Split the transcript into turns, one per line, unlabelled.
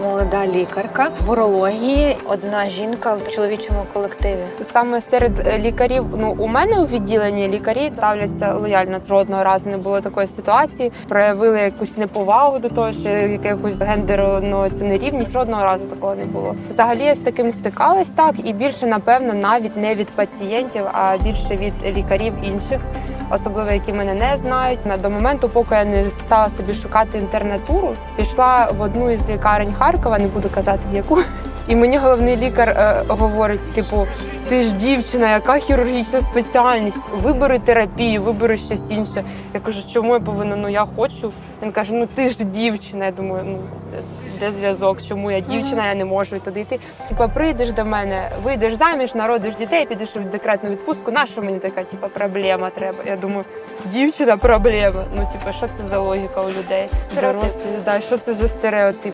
молода лікарка урології, одна жінка в чоловічому колективі.
Саме серед е, лікарів, ну у мене у відділенні лікарі ставляться лояльно. Жодного разу не було такої ситуації. Проявили якусь неповагу до того, що якусь гендерну цю нерівність. Жодного разу такого не було. Взагалі я з таким стикалась так, і більше напевно навіть не від пацієнтів, а більше від лікарів інших. Особливо які мене не знають. На до моменту, поки я не стала собі шукати інтернатуру, пішла в одну із лікарень Харкова, не буду казати в яку. І мені головний лікар е, говорить: типу, ти ж дівчина, яка хірургічна спеціальність? Вибери терапію, вибери щось інше. Я кажу, чому я повинна? Ну я хочу. Він каже: Ну ти ж дівчина. Я думаю, ну де зв'язок? Чому я дівчина? Я не можу туди йти. Типа, прийдеш до мене, вийдеш заміж, народиш дітей, підеш в декретну відпустку. На що мені така типа проблема треба? Я думаю, дівчина проблема. Ну, типа, що це за логіка у людей? Дорослі, да, що це за стереотип?